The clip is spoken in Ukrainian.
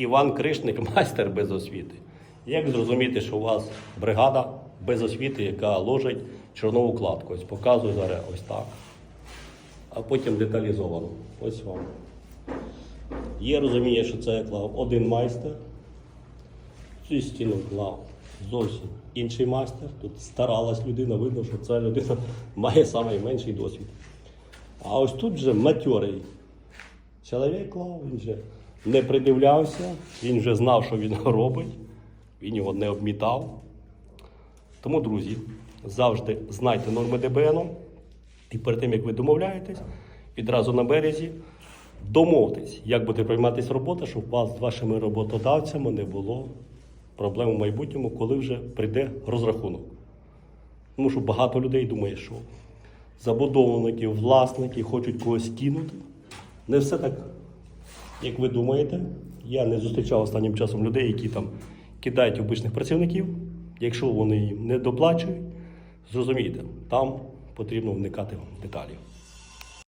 Іван Кришник, майстер без освіти. Як зрозуміти, що у вас бригада без освіти, яка ложить чорнову кладку? Ось показую зараз ось так. А потім деталізовано. Ось вам. Є розуміння, що це клав один майстер. Цю стіну клав зовсім інший майстер. Тут старалась людина, видно, що ця людина має найменший досвід. А ось тут вже матьорий чоловік клав, він вже не придивлявся, він вже знав, що він робить, він його не обмітав. Тому, друзі, завжди знайте норми ДБН. І перед тим, як ви домовляєтесь, відразу на березі домовтесь, як буде прийматися робота, щоб у вас з вашими роботодавцями не було проблем у майбутньому, коли вже прийде розрахунок. Тому що багато людей думає, що забудовники, власники хочуть когось кинути. Не все так, як ви думаєте. Я не зустрічав останнім часом людей, які там кидають обичних працівників. Якщо вони їм не доплачують, зрозумійте, там потрібно вникати в деталі.